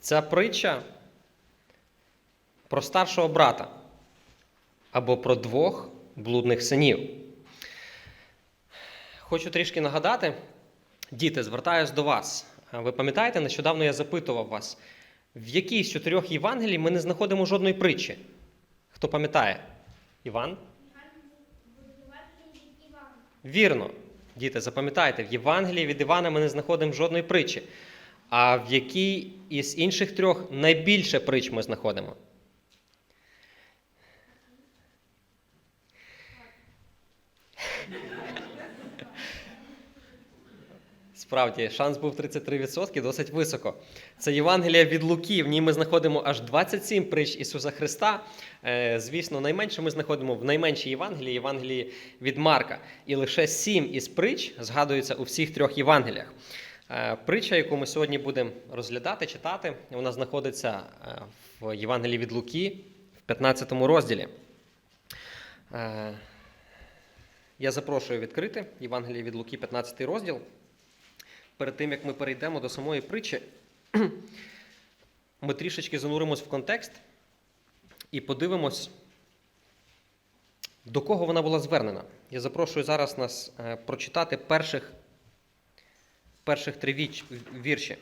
Ця притча про старшого брата або про двох блудних синів. Хочу трішки нагадати, діти, звертаюсь до вас. Ви пам'ятаєте, нещодавно я запитував вас, в якій з чотирьох Євангелій ми не знаходимо жодної притчі? Хто пам'ятає? Іван? Вірно. Діти, запам'ятайте, в Євангелії від Івана ми не знаходимо жодної притчі. А в якій із інших трьох найбільше притч ми знаходимо? Справді, шанс був 33%, досить високо. Це Євангелія від Луки. В ній ми знаходимо аж 27 притч Ісуса Христа. Е, Звісно, найменше ми знаходимо в найменшій Євангелії, Євангелії від Марка. І лише 7 із притч згадуються у всіх трьох Євангеліях. Е, Притча, яку ми сьогодні будемо розглядати, читати, вона знаходиться е, в Євангелії від Луки в 15 розділі. Е, Я запрошую відкрити Євангеліє від Луки, 15 розділ. Перед тим, як ми перейдемо до самої притчі, ми трішечки зануримось в контекст і подивимось, до кого вона була звернена. Я запрошую зараз нас прочитати перших, перших три вірші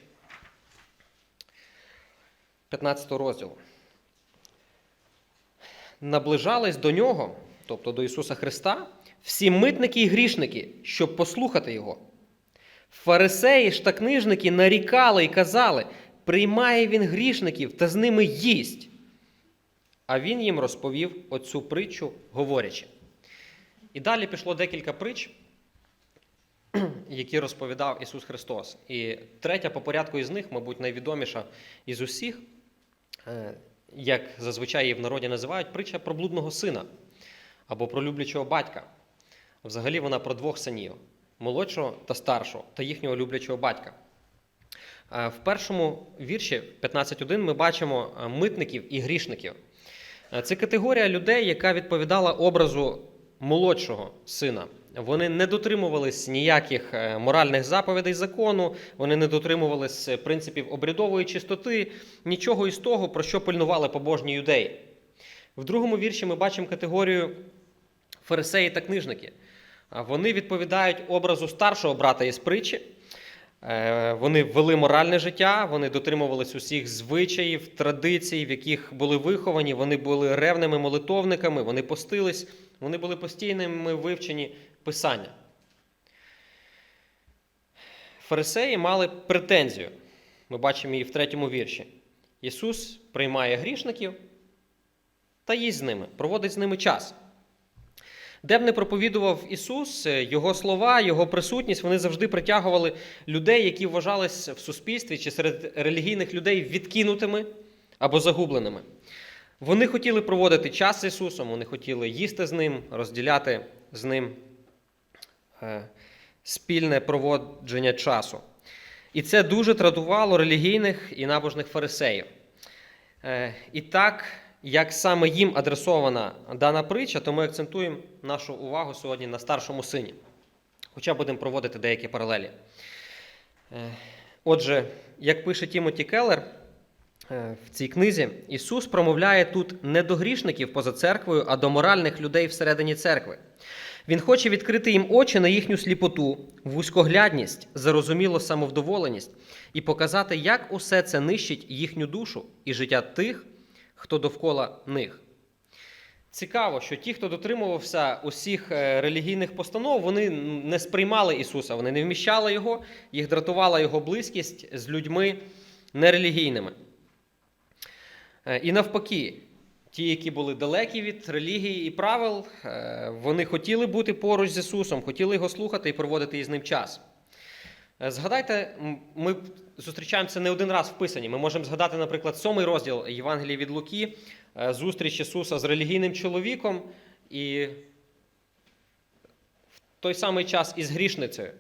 15 розділу. Наближались до нього, тобто до Ісуса Христа, всі митники і грішники, щоб послухати Його. Фарисеї ж та книжники нарікали і казали, приймає він грішників та з ними їсть. А він їм розповів оцю притчу, говорячи. І далі пішло декілька притч, які розповідав Ісус Христос. І третя по порядку із них, мабуть, найвідоміша із усіх, е, як зазвичай її в народі називають, притча про блудного сина або про люблячого батька. Взагалі вона про двох синів молодшого та старшого та їхнього люблячого батька. Е, В першому вірші 15.1 ми бачимо е, митників і грішників. Це категорія людей, яка відповідала образу молодшого сина. Вони не дотримувались ніяких е, моральних заповідей закону, вони не дотримувались е, принципів обрядової чистоти, нічого із того, про що пильнували побожні юдеї. В другому вірші ми бачимо категорію фарисеї та книжники. Вони відповідають образу старшого брата із притчі. Е, Вони вели моральне життя, вони дотримувались усіх звичаїв, традицій, в яких були виховані, вони були ревними молитовниками, вони постились, вони були постійними вивчені писання. Фарисеї мали претензію. Ми бачимо її в третьому вірші. Ісус приймає грішників та їсть з ними, проводить з ними час. Де б не проповідував Ісус, е, Його слова, Його присутність, вони завжди притягували людей, які вважались в суспільстві чи серед релігійних людей відкинутими або загубленими. Вони хотіли проводити час з Ісусом, вони хотіли їсти з Ним, розділяти з Ним спільне проводження часу. І це дуже тратувало релігійних і набожних фарисеїв. Е, І так, як саме їм адресована дана притча, то ми акцентуємо нашу увагу сьогодні на старшому сині. Хоча будемо проводити деякі паралелі. Е, Отже, як пише Тімоті Келлер е, в цій книзі, Ісус промовляє тут не до грішників поза церквою, а до моральних людей всередині церкви. Він хоче відкрити їм очі на їхню сліпоту, вузькоглядність, зарозумілу самовдоволеність і показати, як усе це нищить їхню душу і життя тих, хто довкола них. Цікаво, що ті, хто дотримувався усіх е, релігійних постанов, вони не сприймали Ісуса, вони не вміщали Його, їх дратувала Його близькість з людьми нерелігійними. Е, І навпаки, ті, які були далекі від релігії і правил, е, вони хотіли бути поруч з Ісусом, хотіли його слухати і проводити із ним час. Е, Згадайте, ми зустрічаємося не один раз в Писанні. Ми можемо згадати, наприклад, сьомий розділ Євангелії від Луки, е, зустріч Ісуса з релігійним чоловіком і в той самий час із грішницею,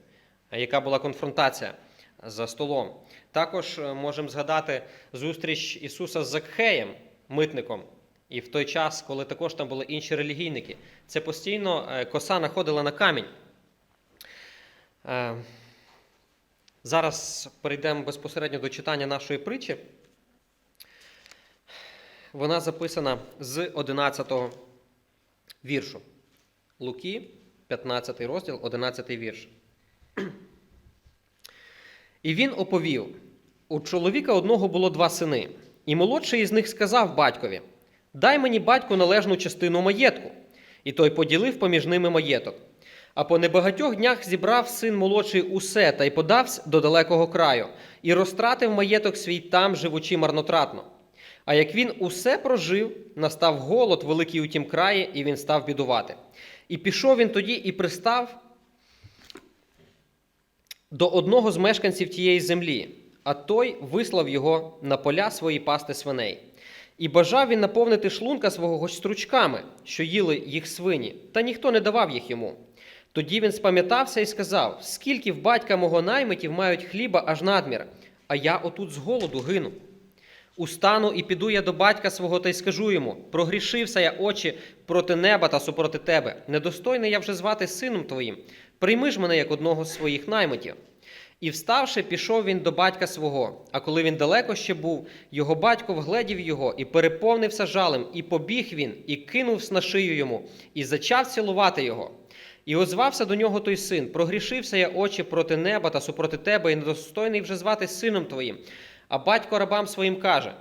яка була конфронтація за столом. Також можемо згадати зустріч Ісуса з Закхеєм, митником, і в той час, коли також там були інші релігійники. Це постійно е, коса находила на камінь. Е, Зараз перейдемо безпосередньо до читання нашої притчі. вона записана з 11 віршу. Луки, 15 розділ, 11 вірш. І він оповів: у чоловіка одного було два сини, і молодший із них сказав батькові: Дай мені батьку належну частину маєтку. І той поділив поміж ними маєток. А по небагатьох днях зібрав син молодший усе та й подався до далекого краю, і розтратив маєток свій там, живучи марнотратно. А як він усе прожив, настав голод великий у тім краї, і він став бідувати. І пішов він тоді і пристав до одного з мешканців тієї землі, а той вислав його на поля свої пасти свиней. І бажав він наповнити шлунка свого стручками, що їли їх свині, та ніхто не давав їх йому. Тоді він спам'ятався і сказав: Скільки в батька мого наймитів мають хліба аж надмір, а я отут з голоду гину. Устану і піду я до батька свого та й скажу йому: прогрішився я очі проти неба та супроти тебе. Недостойний я вже звати сином твоїм. Прийми ж мене як одного з своїх наймитів. І вставши, пішов він до батька свого. А коли він далеко ще був, його батько вгледів його і переповнився жалем, і побіг він, і кинувся на шию йому, і зачав цілувати його. І озвався до нього той син: прогрішився я очі проти неба та супроти тебе, і недостойний вже звати сином твоїм. А батько рабам своїм каже: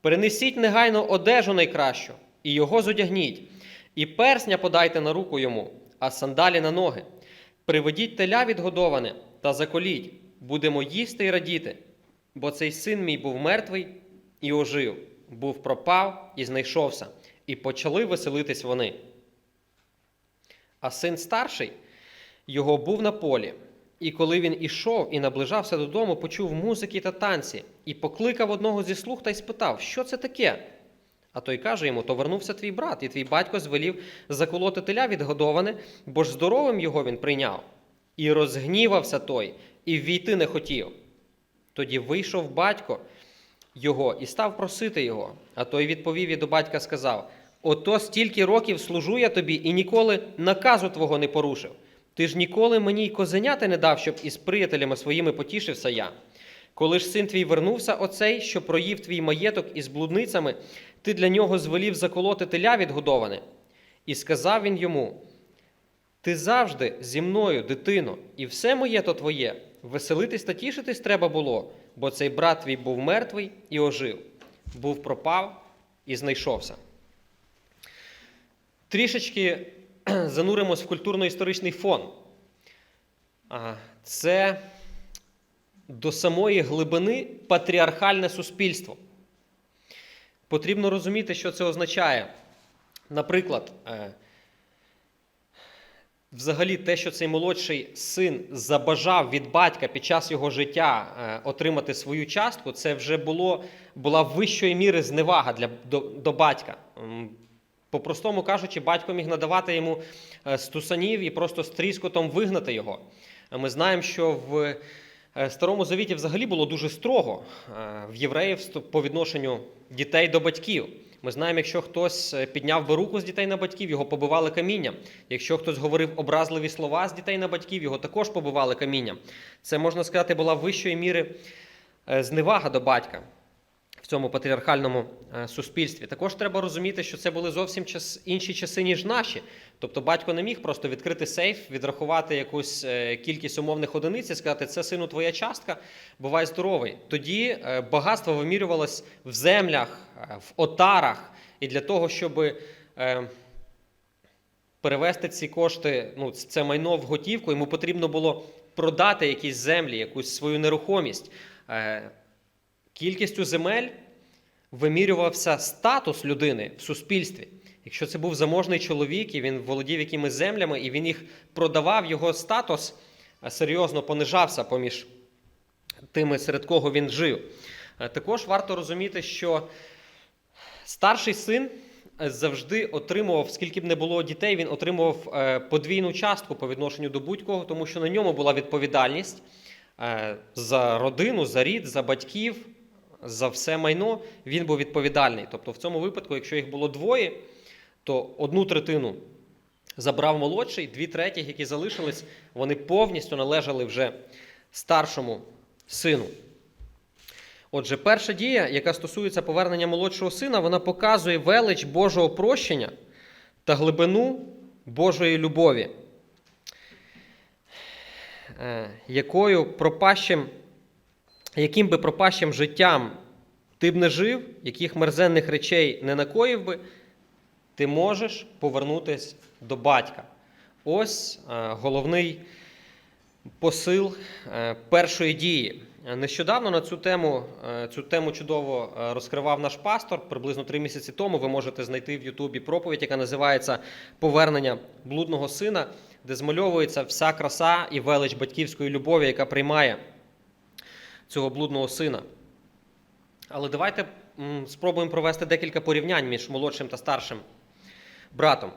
Перенесіть негайно одежу найкращу, і його зодягніть, і персня подайте на руку йому, а сандалі на ноги. Приведіть теля відгодоване та заколіть, будемо їсти і радіти. Бо цей син мій був мертвий і ожив, був пропав і знайшовся, і почали веселитись вони. А син старший його був на полі. І коли він ішов і наближався додому, почув музики та танці, і покликав одного зі слуг та й спитав, що це таке? А той каже йому: то вернувся твій брат, і твій батько звелів заколоти теля відгодоване, бо ж здоровим його він прийняв. І розгнівався той, і ввійти не хотів. Тоді вийшов батько його і став просити його. А той відповів і до батька сказав: Ото стільки років служу я тобі і ніколи наказу твого не порушив. Ти ж ніколи мені й козеняти не дав, щоб із приятелями своїми потішився я. Коли ж син твій вернувся оцей, що проїв твій маєток із блудницями, ти для нього звелів заколоти теля відгодоване. І сказав він йому: Ти завжди зі мною, дитино, і все моє то твоє. Веселитись та тішитись треба було, бо цей брат твій був мертвий і ожив, був пропав і знайшовся. Трішечки зануримось в культурно-історичний фон. Це до самої глибини патріархальне суспільство. Потрібно розуміти, що це означає. Наприклад, е, взагалі те, що цей молодший син забажав від батька під час його життя е, отримати свою частку, це вже було, була вищої міри зневага для, до, до батька. По-простому кажучи, батько міг надавати йому е, стусанів і просто з тріскотом вигнати його. Ми знаємо, що в е, Старому Завіті взагалі було дуже строго в євреїв по відношенню дітей до батьків. Ми знаємо, якщо хтось е, підняв би руку з дітей на батьків, його побивали камінням. Якщо хтось говорив образливі слова з дітей на батьків, його також побивали камінням. Це можна сказати, була вищої міри е, зневага до батька цьому патріархальному е, суспільстві. Також треба розуміти, що це були зовсім інші часи, ніж наші. Тобто батько не міг просто відкрити сейф, відрахувати якусь е, кількість умовних одиниць і сказати, це сину твоя частка, бувай здоровий. Тоді е, багатство вимірювалось в землях, в отарах, і для того, щоб перевести ці кошти, ну, це майно в готівку, йому потрібно було продати якісь землі, якусь свою нерухомість. Кількістю земель вимірювався статус людини в суспільстві. Якщо це був заможний чоловік, і він володів якимись землями, і він їх продавав, його статус е, серйозно понижався поміж тими, серед кого він жив. Е, Також варто розуміти, що старший син е, завжди отримував, скільки б не було дітей, він отримував подвійну частку по відношенню до будь-кого, тому що на ньому була відповідальність за родину, за рід, за батьків, за все майно. Він був відповідальний. Тобто, в цьому випадку, якщо їх було двоє, то одну третину забрав молодший, дві третіх, які залишились, вони повністю належали вже старшому сину. Отже, перша дія, яка стосується повернення молодшого сина, вона показує велич Божого прощення та глибину Божої любові, е, якою пропащим, яким би пропащим життям ти б не жив, яких мерзенних речей не накоїв би, ти можеш повернутися до батька. Ось е, головний посил е, першої дії. Нещодавно на цю тему, е, цю тему чудово розкривав наш пастор. Приблизно три місяці тому ви можете знайти в Ютубі проповідь, яка називається Повернення блудного сина, де змальовується вся краса і велич батьківської любові, яка приймає цього блудного сина. Але давайте спробуємо провести декілька порівнянь між молодшим та старшим братом.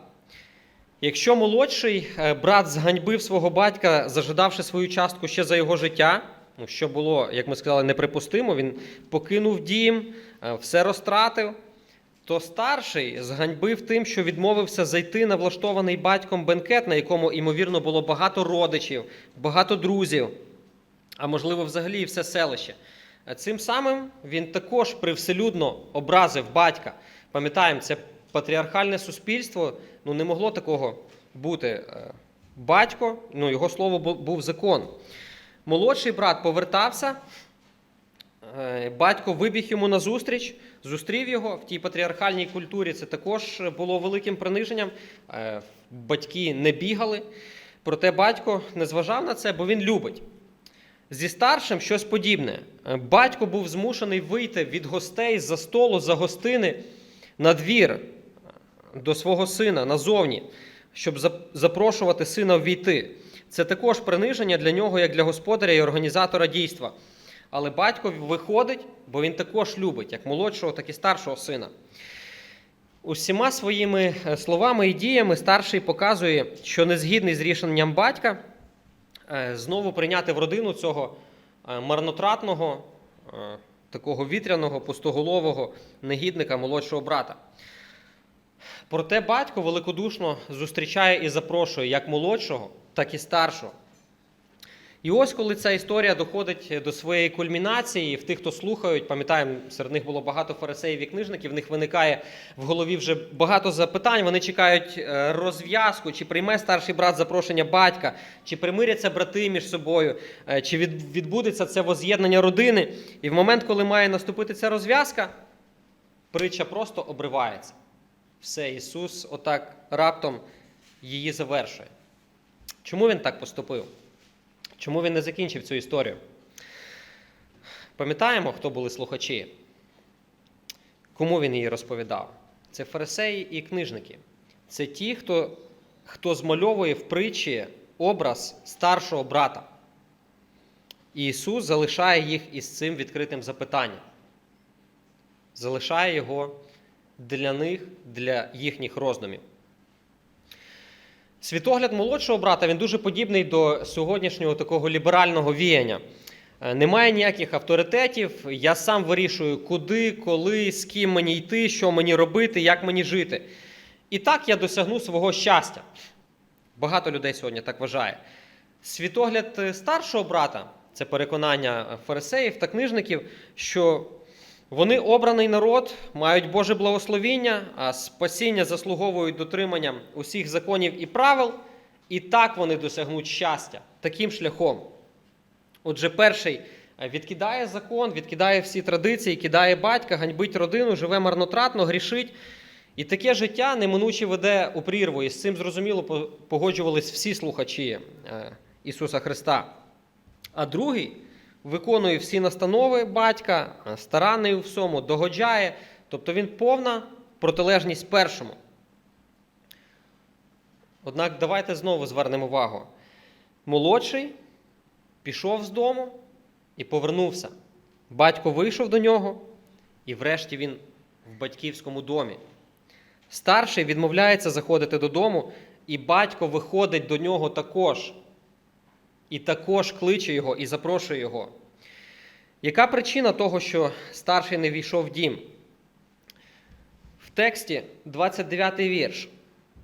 Якщо молодший е, брат зганьбив свого батька, зажидавши свою частку ще за його життя, ну, що було, як ми сказали, неприпустимо, він покинув дім, е, все розтратив, то старший зганьбив тим, що відмовився зайти на влаштований батьком бенкет, на якому, ймовірно, було багато родичів, багато друзів, а можливо, взагалі і все селище. Цим самим він також привселюдно образив батька. Пам'ятаємо, це патріархальне суспільство, ну не могло такого бути. Е, Батько, ну його слово був закон. Молодший брат повертався, е, батько вибіг йому назустріч, зустрів його в тій патріархальній культурі. Це також було великим приниженням. Е, Батьки не бігали. Проте батько не зважав на це, бо він любить. Зі старшим щось подібне. Е, Батько був змушений вийти від гостей за столу, за гостини на двір е, до свого сина назовні, щоб запрошувати сина ввійти. Це також приниження для нього, як для господаря і організатора дійства. Але батько виходить, бо він також любить, як молодшого, так і старшого сина. Усіма своїми е, словами і діями старший показує, що не згідний з рішенням батька знову прийняти в родину цього е, марнотратного, е, такого вітряного, пустоголового негідника молодшого брата. Проте батько великодушно зустрічає і запрошує як молодшого, так і старшого. І ось коли ця історія доходить до своєї кульмінації, в тих, хто слухають, пам'ятаємо, серед них було багато фарисеїв і книжників, в них виникає в голові вже багато запитань. Вони чекають е, розв'язку, чи прийме старший брат запрошення батька, чи примиряться брати між собою, е, чи відбудеться це воз'єднання родини. І в момент, коли має наступити ця розв'язка, притча просто обривається. Все, Ісус отак раптом її завершує. Чому він так поступив? Чому він не закінчив цю історію? Пам'ятаємо, хто були слухачі? Кому він її розповідав? Це фарисеї і книжники. Це ті, хто, хто змальовує в притчі образ старшого брата. І Ісус залишає їх із цим відкритим запитанням. Залишає його для них, для їхніх роздумів. Світогляд молодшого брата він дуже подібний до сьогоднішнього такого ліберального віяння. Е, Немає ніяких авторитетів, я сам вирішую, куди, коли, з ким мені йти, що мені робити, як мені жити. І так я досягну свого щастя. Багато людей сьогодні так вважає. Світогляд е, старшого брата це переконання фарисеїв та книжників, що вони обраний народ, мають Боже благословіння, а спасіння заслуговують дотриманням усіх законів і правил, і так вони досягнуть щастя таким шляхом. Отже, перший е, відкидає закон, відкидає всі традиції, кидає батька, ганьбить родину, живе марнотратно, грішить. І таке життя неминуче веде у прірву. І з цим зрозуміло погоджувались всі слухачі е, Ісуса Христа. А другий виконує всі настанови батька, старанний у всьому, догоджає, тобто він повна протилежність першому. Однак давайте знову звернемо увагу. Молодший пішов з дому і повернувся. Батько вийшов до нього, і врешті він в батьківському домі. Старший відмовляється заходити додому, і батько виходить до нього також. І також кличе його і запрошує його. Яка причина того, що старший не війшов в дім? В тексті 29 вірш.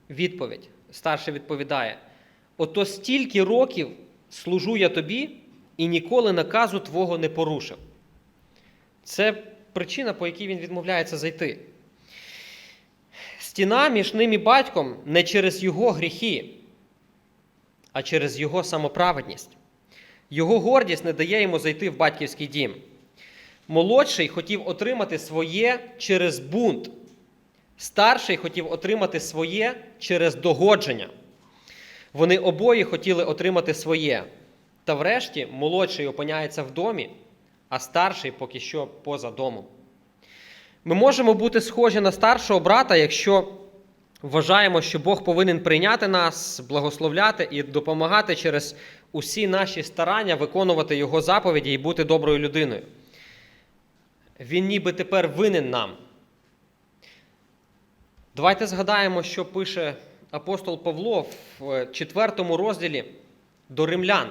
Відповідь. Старший відповідає: Ото стільки років служу я тобі і ніколи наказу твого не порушив. Це причина, по якій він відмовляється зайти. Стіна між ним і батьком не через його гріхи, а через його самоправедність. Його гордість не дає йому зайти в батьківський дім. Молодший хотів отримати своє через бунт. Старший хотів отримати своє через догодження. Вони обоє хотіли отримати своє. Та врешті молодший опиняється в домі, а старший поки що поза домом. Ми можемо бути схожі на старшого брата, якщо вважаємо, що Бог повинен прийняти нас, благословляти і допомагати через усі наші старання виконувати Його заповіді і бути доброю людиною. Він ніби тепер винен нам. Давайте згадаємо, що пише апостол Павло в четвертому розділі до римлян.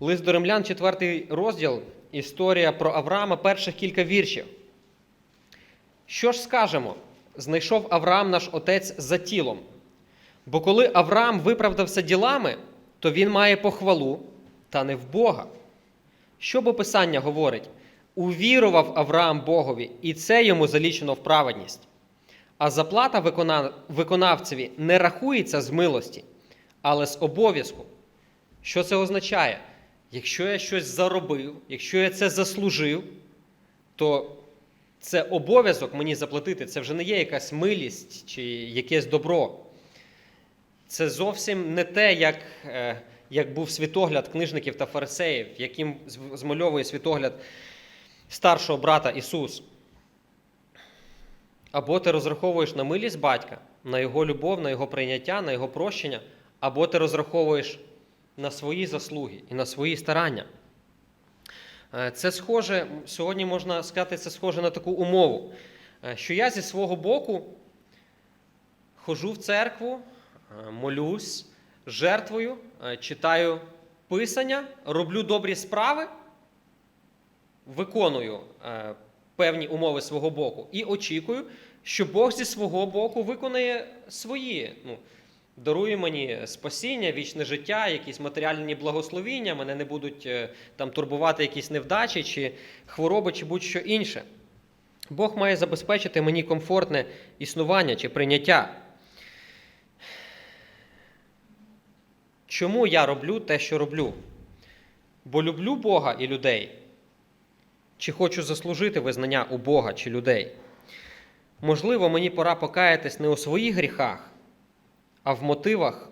Лист до римлян, четвертий розділ, історія про Авраама, перших кілька віршів. Що ж скажемо? Знайшов Авраам наш отець за тілом. Бо коли Авраам виправдався ділами, то він має похвалу, та не в Бога. Що бо Писання говорить? Увірував Авраам Богові, і це йому залічено в праведність. А заплата виконавцеві не рахується з милості, але з обов'язку. Що це означає? Якщо я щось заробив, якщо я це заслужив, то це обов'язок мені заплатити. Це вже не є якась милість чи якесь добро. Це зовсім не те, як, е, як був світогляд книжників та фарисеїв, яким змальовує світогляд старшого брата Ісус. Або ти розраховуєш на милість батька, на його любов, на його прийняття, на його прощення, або ти розраховуєш на свої заслуги і на свої старання. Е, Це схоже, сьогодні можна сказати, це схоже на таку умову, е, що я зі свого боку ходжу в церкву, е, молюсь, жертвую, читаю писання, роблю добрі справи, виконую певні умови свого боку і очікую, що Бог зі свого боку виконає свої. Ну, дарує мені спасіння, вічне життя, якісь матеріальні благословіння, мене не будуть е, там турбувати якісь невдачі чи хвороби, чи будь-що інше. Бог має забезпечити мені комфортне існування чи прийняття. Чому я роблю те, що роблю? Бо люблю Бога і людей, чи хочу заслужити визнання у Бога чи людей? Можливо, мені пора покаятись не у своїх гріхах, а в мотивах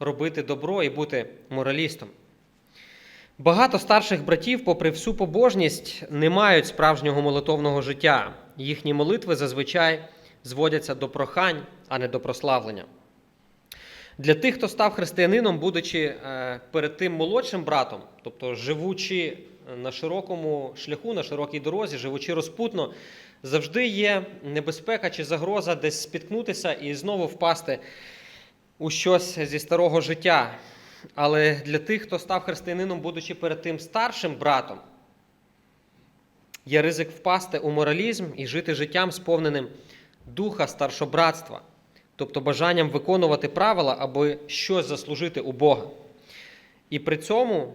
робити добро і бути моралістом. Багато старших братів, попри всю побожність, не мають справжнього молитовного життя. Їхні молитви зазвичай зводяться до прохань, а не до прославлення. Для тих, хто став християнином, будучи е, перед тим молодшим братом, тобто живучи на широкому шляху, на широкій дорозі, живучи розпутно, завжди є небезпека чи загроза десь спіткнутися і знову впасти у щось зі старого життя. Але для тих, хто став християнином, будучи перед тим старшим братом, є ризик впасти у моралізм і жити життям, сповненим духа старшобратства, тобто бажанням виконувати правила, аби щось заслужити у Бога. І при цьому,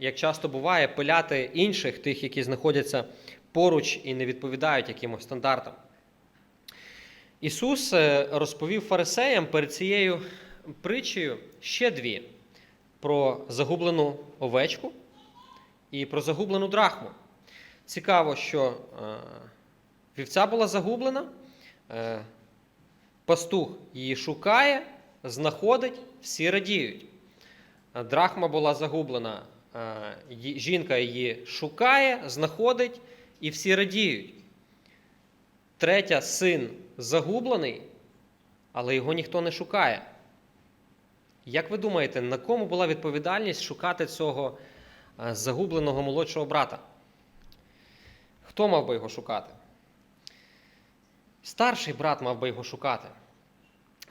як часто буває, пиляти інших, тих, які знаходяться поруч і не відповідають якимось стандартам. Ісус е, розповів фарисеям перед цією притчею ще дві: про загублену овечку і про загублену драхму. Цікаво, що е, вівця була загублена, е, пастух її шукає, знаходить, всі радіють. Драхма була загублена, жінка її шукає, знаходить, і всі радіють. Третя син загублений, але його ніхто не шукає. Як ви думаєте, на кому була відповідальність шукати цього е, загубленого молодшого брата? Хто мав би його шукати? Старший брат мав би його шукати.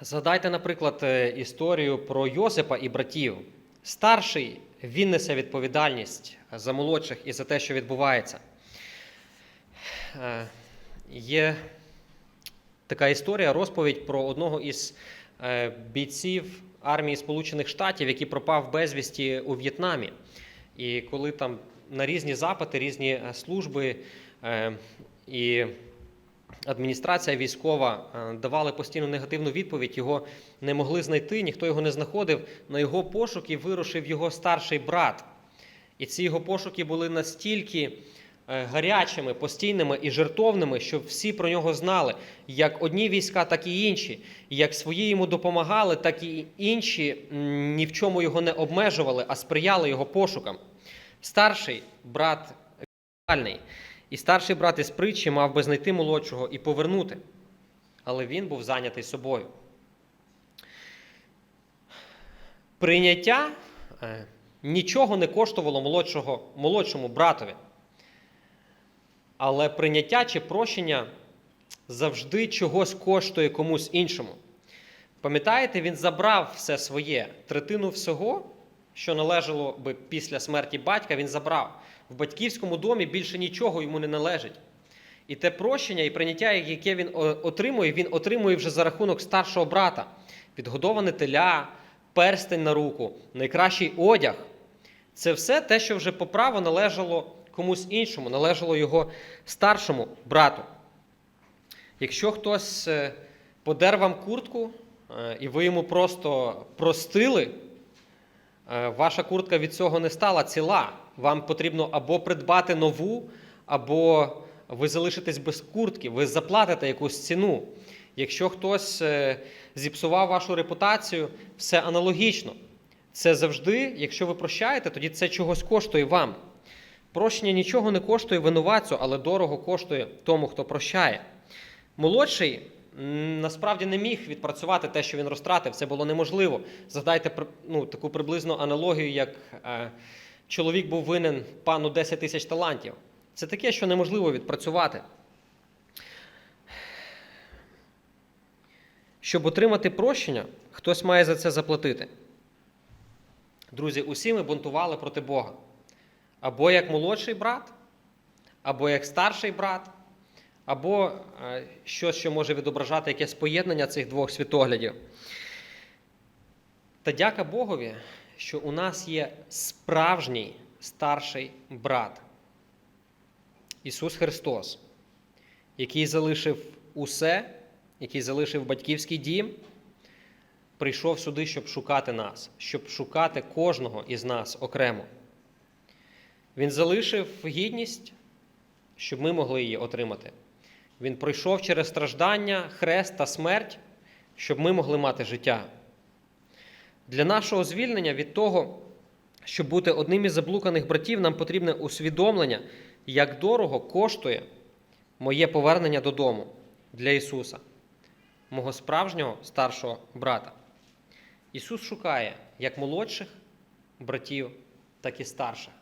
Згадайте, наприклад, е, історію про Йосипа і братів. Старший він несе відповідальність за молодших і за те, що відбувається. Е, Є така історія, розповідь про одного із е, бійців армії Сполучених Штатів, який пропав безвісті у В'єтнамі. І коли там на різні запити, різні е, служби і адміністрація військова е, давали постійно негативну відповідь. Його не могли знайти, ніхто його не знаходив. На його пошуки вирушив його старший брат. І ці його пошуки були настільки е, гарячими, постійними і жертовними, що всі про нього знали, як одні війська, так і інші. Як свої йому допомагали, так і інші ні в чому його не обмежували, а сприяли його пошукам. Старший брат відповідальний, і старший брат із притчі мав би знайти молодшого і повернути. Але він був зайнятий собою. Прийняття е, нічого не коштувало молодшого, молодшому братові. Але прийняття чи прощення завжди чогось коштує комусь іншому. Пам'ятаєте, він забрав все своє, третину всього, що належало би після смерті батька, він забрав. В батьківському домі більше нічого йому не належить. І те прощення і прийняття, яке він отримує, він отримує вже за рахунок старшого брата. Відгодоване теля, перстень на руку, найкращий одяг. Це все те, що вже по праву належало комусь іншому, належало його старшому брату. Якщо хтось е, подер вам куртку, е, і ви йому просто простили, е, ваша куртка від цього не стала ціла. Вам потрібно або придбати нову, або ви залишитесь без куртки, ви заплатите якусь ціну. Якщо хтось е, зіпсував вашу репутацію, все аналогічно. Це завжди, якщо ви прощаєте, тоді це чогось коштує вам. Прощення нічого не коштує винуватцю, але дорого коштує тому, хто прощає. Молодший насправді не міг відпрацювати те, що він розтратив. Це було неможливо. Згадайте ну, таку приблизну аналогію, як е, чоловік був винен пану 10 тисяч талантів. Це таке, що неможливо відпрацювати. Щоб отримати прощення, хтось має за це заплатити. Друзі, усі ми бунтували проти Бога. Або як молодший брат, або як старший брат, або е, щось, що може відображати якесь поєднання цих двох світоглядів. Та дяка Богові, що у нас є справжній старший брат Ісус Христос, який залишив усе, який залишив батьківський дім, прийшов сюди, щоб шукати нас, щоб шукати кожного із нас окремо. Він залишив гідність, щоб ми могли її отримати. Він пройшов через страждання, хрест та смерть, щоб ми могли мати життя. Для нашого звільнення від того, щоб бути одним із заблуканих братів, нам потрібне усвідомлення, як дорого коштує моє повернення додому для Ісуса, мого справжнього старшого брата. Ісус шукає як молодших братів, так і старших.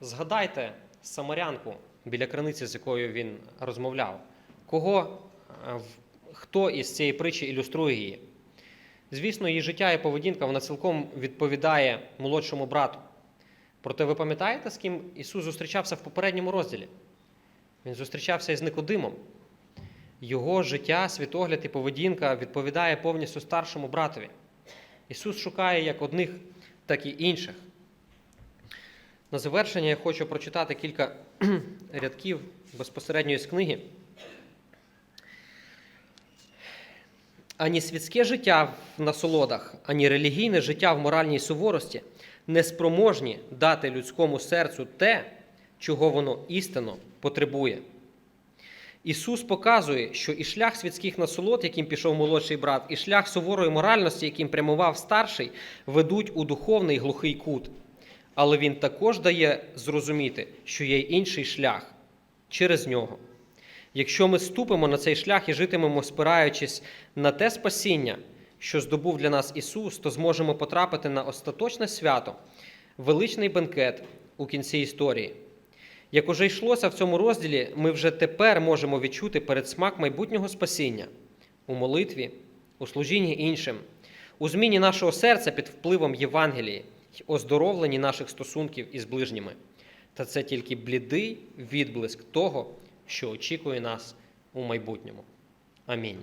Згадайте самарянку біля криниці, з якою він розмовляв. Кого, е, хто із цієї притчі ілюструє її? Звісно, її життя і поведінка вона цілком відповідає молодшому брату. Проте ви пам'ятаєте, з ким Ісус зустрічався в попередньому розділі? Він зустрічався із Никодимом. Його життя, світогляд і поведінка відповідає повністю старшому братові. Ісус шукає як одних, так і інших. На завершення я хочу прочитати кілька рядків безпосередньо з книги. Ані світське життя в насолодах, ані релігійне життя в моральній суворості не спроможні дати людському серцю те, чого воно істинно потребує. Ісус показує, що і шлях світських насолод, яким пішов молодший брат, і шлях суворої моральності, яким прямував старший, ведуть у духовний глухий кут. Але Він також дає зрозуміти, що є інший шлях через нього. Якщо ми ступимо на цей шлях і житимемо, спираючись на те спасіння, що здобув для нас Ісус, то зможемо потрапити на остаточне свято, величний бенкет у кінці історії. Як уже йшлося в цьому розділі, ми вже тепер можемо відчути передсмак майбутнього спасіння у молитві, у служінні іншим, у зміні нашого серця під впливом Євангелії оздоровленні наших стосунків із ближніми. Та це тільки блідий відблиск того, що очікує нас у майбутньому. Амінь.